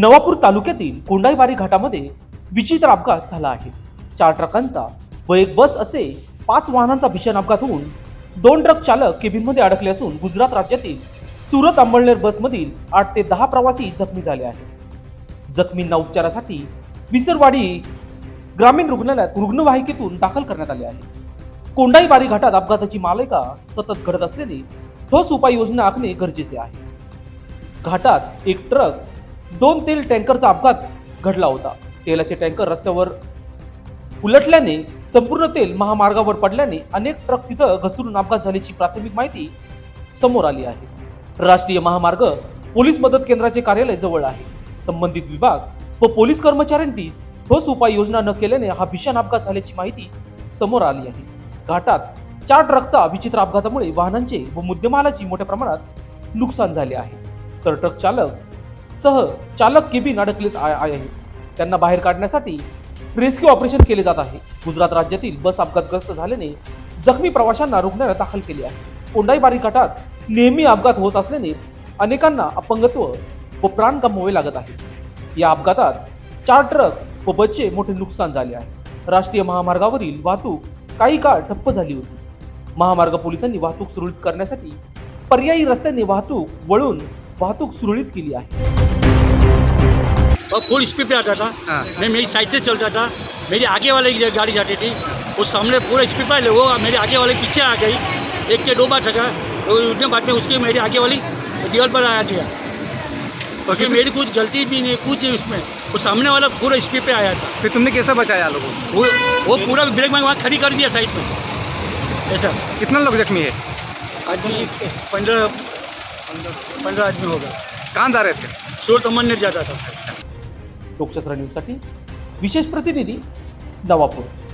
नवापूर तालुक्यातील कोंडाईबारी घाटामध्ये विचित्र अपघात झाला आहे. चार ट्रकांचा व एक बस असे पाच वाहनांचा भीषण अपघात होऊन दोन ट्रक चालक केबिनमध्ये अडकले असून गुजरात राज्यातील सुरत अंबळनेर बसमधील आठ ते दहा प्रवासी जखमी झाले आहेत. जखमींना उपचारासाठी विसरवाडी ग्रामीण रुग्णालयात रुग्णवाहिकेतून दाखल करण्यात आले आहे. कोंडाईबारी घाटात अपघाताची मालिका सतत घडत असल्याने ठोस उपाययोजना आखणे गरजेचे आहे. घाटात एक ट्रक दोन तेल टँकरचा अपघात घडला होता. तेलाचे टँकर रस्त्यावर उलटल्याने संपूर्ण तेल महामार्गावर पडल्याने अनेक ट्रक तिथं घसरून अपघात झाल्याची प्राथमिक माहिती समोर आली आहे. राष्ट्रीय महामार्ग पोलीस मदत केंद्राचे कार्यालय जवळ आहे. संबंधित विभाग व पोलीस कर्मचाऱ्यांनी ठोस उपाययोजना न केल्याने हा भीषण अपघात झाल्याची माहिती समोर आली आहे. घाटात चार ट्रकचा विचित्र अपघातामुळे वाहनांचे व मुद्देमालाची मोठ्या प्रमाणात नुकसान झाले आहे. तर ट्रक चालक सह चालक केबिन अडकलेत आहे त्यांना बाहेर काढण्यासाठी रेस्क्यू ऑपरेशन केले जात आहे. गुजरात राज्यातील बस अपघातग्रस्त झाल्याने जखमी प्रवाशांना रुग्णालयात दाखल केले आहे. कोंडाईबारी बारीकाटात नेहमी अपघात होत असल्याने अनेकांना अपंगत्व व प्राण गमवावे लागत आहे. या अपघातात चार ट्रक व बसचे मोठे नुकसान झाले आहे. राष्ट्रीय महामार्गावरील वाहतूक काही काळ ठप्प झाली होती. महामार्ग पोलिसांनी वाहतूक सुरळीत करण्यासाठी पर्यायी रस्त्याने वाहतूक वळून वाहतूक सुरळीत केली आहे. और फुल स्पीड पे आता था। हाँ। मैं मेरी साइड से चलता था। मेरी आगे वाले की गाड़ी जाती थी। वो सामने पूरा स्पीड पर वो मेरे आगे वाले पीछे आ गई। एक के दो बार ठगा। तो उतने बाद में उसकी मेरी आगे वाली दीवार पर आया दिया उसमें मेरी कुछ गलती भी नहीं कुछ नहीं उसमें। वो सामने वाला पूरा स्पीड पे आया था। फिर तुमने कैसे बचाया लोगों को? वो वो पूरा ब्रेक में वहाँ खड़ी कर दिया साइड में ऐसा। कितना लोग जख्मी है? आदमी पंद्रह पंद्रह आदमी होगा गए. कहाँ जा रहे थे. सूरत अमन जाता था. लोकशास्त्र न्यूजसाठी विशेष प्रतिनिधी नवापूर.